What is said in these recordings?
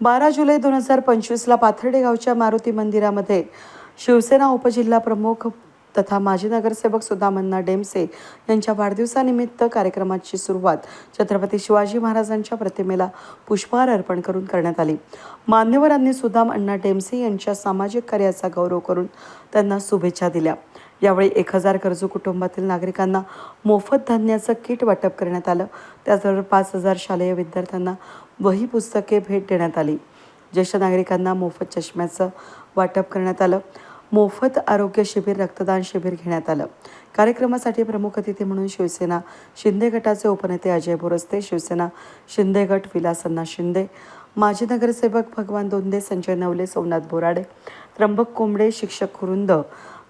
बारा जुलै दोन हजार पंचवीसला पाथर्डे गावच्या मारुती मंदिरामध्ये शिवसेना उपजिल्हा प्रमुख तथा माजी नगरसेवक सुदामन्ना डेमसे यांच्या वाढदिवसानिमित्त कार्यक्रमाची सुरुवात छत्रपती शिवाजी महाराजांच्या प्रतिमेला पुष्पहार अर्पण करून करण्यात आली. मान्यवरांनी सुदाम अण्णा डेमसे यांच्या सामाजिक कार्याचा गौरव करून त्यांना शुभेच्छा दिल्या. यावेळी एक हजार गरजू कुटुंबातील नागरिकांना मोफत धान्याचं किट वाटप करण्यात आलं. त्याचबरोबर पाच हजार शालेय विद्यार्थ्यांना वही पुस्तके भेट देण्यात आली. ज्येष्ठ नागरिकांना मोफत चष्म्याचं वाटप करण्यात आलं. मोफत आरोग्य शिबिर रक्तदान शिबिर घेण्यात आलं. कार्यक्रमासाठी प्रमुख अतिथी म्हणून शिवसेना शिंदे गटाचे उपनेते अजय बोरस्ते शिवसेना शिंदे गट विलासन्ना शिंदे माजी नगरसेवक भगवान दोंदे संजय नवले सोमनाथ बोराडे त्र्यंबक कोंबडे शिक्षक कुरुंद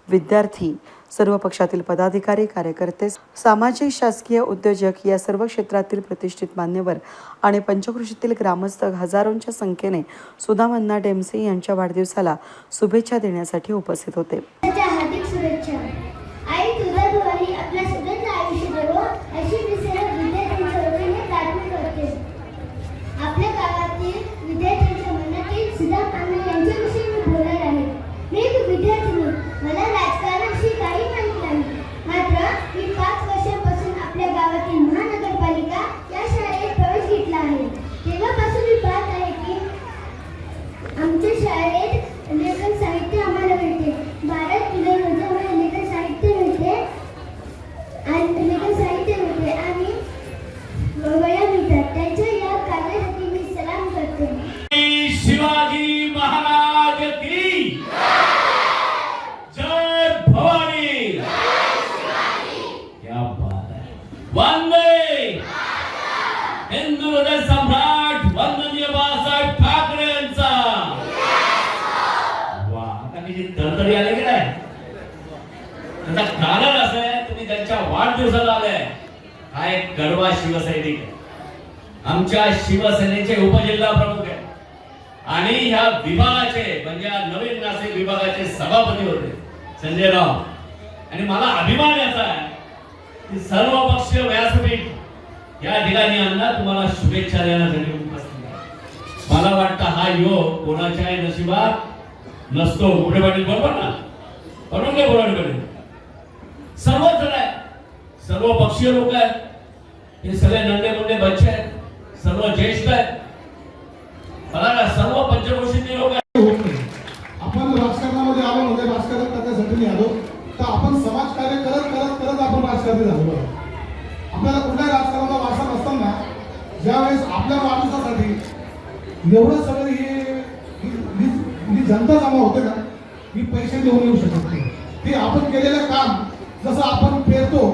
विद्यार्थी सर्व पक्षातील पदाधिकारी कार्यकर्ते सामाजिक शासकीय उद्योजक या सर्व क्षेत्रातील प्रतिष्ठित मान्यवर आणि पंचकृषीतील ग्रामस्थ हजारोंच्या संख्येने सुदामन्ना डेमसे यांच्या वाढदिवसाला शुभेच्छा देण्यासाठी उपस्थित होते त्याच्या हार्दिक शुभेच्छा आई तुझा दिवाळी आपल्या सुगंध आयुष्य देवो अशी दिसेल विद्यार्थ्यांच्या वतीने प्रार्थना करते आपल्या गावातील विद्यार्थ्यांच्या मनातील सुदाम अण्णा यांच्याविषयी मी बोलणार आहे मी एक विद्यार्थिनी मला राजकारणाशी काही माहीत नाही मात्र मी पाच वर्षांपासून आपल्या गावातील महानगरपालिका या शाळेत प्रवेश घेतला आहे तेव्हापासून मी पाहत आहे की आमच्या शाळेत लेखन साहित्य आम्हाला मिळते बारा जुलै रोजी आम्हाला लेखन साहित्य मिळते आणि लेखन साहित्य मिळते आणि वया मिळतात त्यांच्या या कार्यासाठी मी सलाम करते शिवाजी महाराज की जय भवानी क्या बात है वंदे हिंदू हृदय सम्राट वंदनीय बाळासाहेब ठाकरे यांचा वा आता किती तडतडी आले की नाही त्याचं कारण असं आहे तुम्ही त्यांच्या वाढदिवसाला आलाय. हा एक गडवा शिवसैनिक आहे. आमच्या शिवसेनेचे उपजिल्हा प्रमुख आहे. आणि ह्या विभागाचे म्हणजे नवीन नाशिक विभागाचे सभापती होते संजय राव आणि मला अभिमान याचा आहे की सर्व पक्षीय व्यासपीठ या ठिकाणी यांना तुम्हाला शुभेच्छा देण्यासाठी उपस्थित आहे. मला वाटतं हा योग कोणाच्याही नशिबात नसतो. उघडे पाटील बरोबर ना बरोबर काय बोराडे पाटील. सर्व पक्षीय लोक आहेत. हे सगळे नंदे मुंडे बच्चे आहेत. सर्व ज्येष्ठ आहेत. मला सर्व पंचक्रोशीतले लोक आहेत. होत नाही. आपण राजकारणामध्ये आलो म्हणजे राजकारण करण्यासाठी आलो तर आपण समाजकार्य करत करत करत आपण राजकारणी झालो आपल्याला कुठल्या राजकारणाचा वारसा नसताना ज्यावेळेस आपल्या माणसासाठी एवढं सगळं हे जनता जमा होते ना मी पैसे देऊन येऊ शकत नाही. ते आपण केलेलं काम जसं आपण पेरतो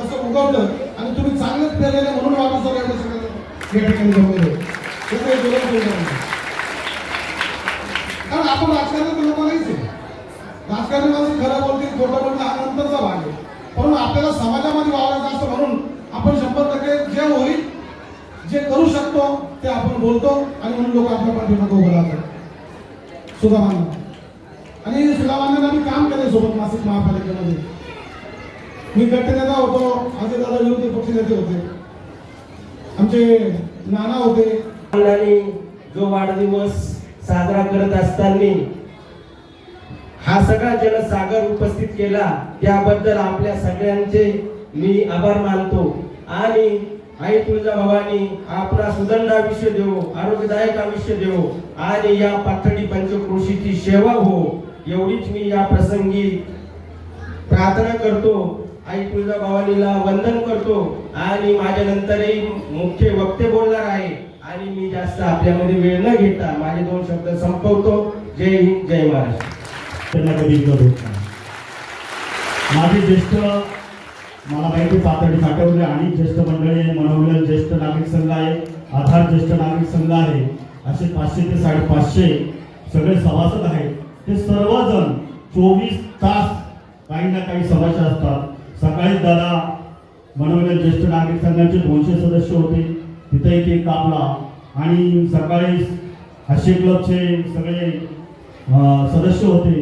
तसं उगवलं आणि तुम्ही चांगलंच पेरलेलं म्हणून वापस एवढं सगळं या ठिकाणी जमलेलं आहे. कारण आपण राजकारणात लोक नाहीच आहे. राजकारणी माणसं खरं बोलतील खोटं बोलतील हा नंतरचा भाग आहे. म्हणून आपल्याला समाजामध्ये वावरायचं असतं म्हणून आपण शंभर टक्के जे होईल जे करू शकतो ते आपण बोलतो आणि म्हणून लोक आपल्या पाठीमागे उभं राहतात. सुदामांना आणि सुदामांना आम्ही काम केलं सोबत नाशिक महापालिकेमध्ये. मी गटनेता होतो. अजय दादा विरोधी पक्षनेते होते. आमचे नाना होते. जो वाढदिवस साजरा करत असताना हा सगळा जनसागर उपस्थित केला त्याबद्दल आपल्या सगळ्यांचे मी आभार मानतो. आणि आई तुळजा भवानी आपला सुदंड आयुष्य देव आरोग्यदायक आयुष्य देव आणि या पाथडी पंचकृषीची सेवा हो एवढीच मी या प्रसंगी प्रार्थना करतो. आई तुळजाभवानीला वंदन करतो आणि माझ्या नंतरही मुख्य वक्ते बोलणार आहे. आणि मी जास्त आपल्यामध्ये वेळ न घेता माझे दोन शब्द संपवतो. जय हिंद जय महाराष्ट्र. त्यांना कधी होत नाही. माझे ज्येष्ठ मला माहिती पातळी साठवले आणि ज्येष्ठ मंडळी आहे ज्येष्ठ नागरिक संघ आहे आधार ज्येष्ठ नागरिक संघ आहे असे पाचशे ते साडेपाचशे सगळे सभासद आहेत. ते सर्वजण चोवीस तास काही ना काही सभासद असतात. सकाळी दादा मनोरंजन ज्येष्ठ नागरिक संघाचे दोनशे सदस्य होते. तिथे एक एक कापला. आणि सकाळी हास्य क्लबचे सगळे सदस्य होते.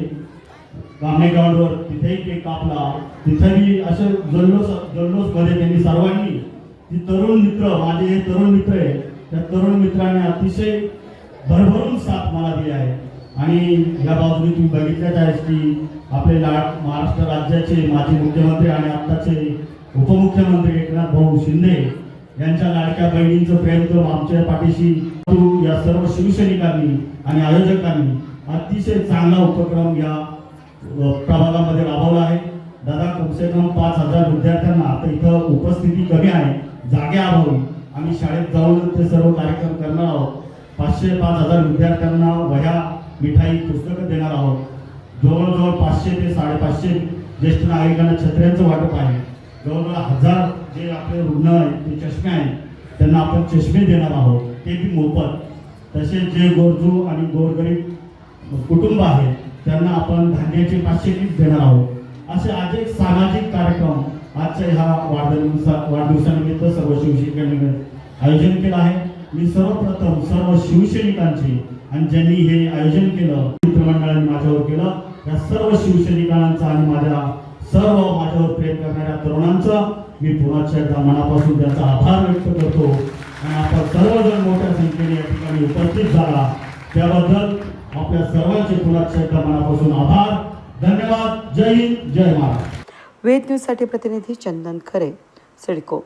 गामणे ग्राउंडवर तिथेही केक कापला. तिथेही असे जल्लोष जल्लोषमध्ये त्यांनी सर्वांनी ती तरुण मित्र माझे हे तरुण मित्र आहे त्या तरुण मित्राने अतिशय भरभरून साथ मला आणि या बाजूने तुम्ही बघितल्याच आहेस की आपले ला महाराष्ट्र राज्याचे माजी मुख्यमंत्री आणि आत्ताचे उपमुख्यमंत्री एकनाथ भाऊ शिंदे यांच्या लाडक्या बहिणींचं प्रेम करून आमच्या पाठीशी या सर्व शिवसैनिकांनी आणि आयोजकांनी अतिशय चांगला उपक्रम या प्रभागामध्ये राबवला आहे. दादा कमसे कम पाच हजार विद्यार्थ्यांना आता इथं उपस्थिती कमी आहे. जागे अभावी आम्ही शाळेत जाऊन ते सर्व कार्यक्रम करणार आहोत. पाचशे पाच हजार विद्यार्थ्यांना वह्या मिठाई पुस्तकं देणार आहोत. जवळजवळ पाचशे ते साडेपाचशे ज्येष्ठ नागरिकांना छत्र्यांचं वाटप आहे. जवळजवळ हजार जे आपले रुग्ण आहेत ते चष्मे आहेत त्यांना आपण चष्मे देणार आहोत. ते बी मोफत. तसेच जे गोरजू आणि गोरगरीब कुटुंब आहे त्यांना आपण धान्याचे पाचशे किट देणार आहोत. असे आज एक सामाजिक कार्यक्रम आजच्या ह्या वाढदिवसा वाढदिवसानिमित्त सर्व शिवसैनिकांनी आयोजन केलं आहे. मी सर्वप्रथम सर्व शिवसैनिकांची आणि ज्यांनी हे आयोजन केलं मित्रमंडळाने माझ्यावर केलं या सर्व शिवसैनिकांचा आणि माझ्या सर्व माझ्यावर प्रेम करणाऱ्या तरुणांचा मी पुन्हा एकदा मनापासून त्याचा आभार व्यक्त करतो. आणि आपण सर्वजण मोठ्या संख्येने या ठिकाणी उपस्थित झाला. त्याबद्दल आपल्या सर्वांचे पुन्हा एकदा मनापासून आभार. धन्यवाद. जय हिंद. जय महाराज वेद न्यूजसाठी प्रतिनिधी चंदन खरे सिडको.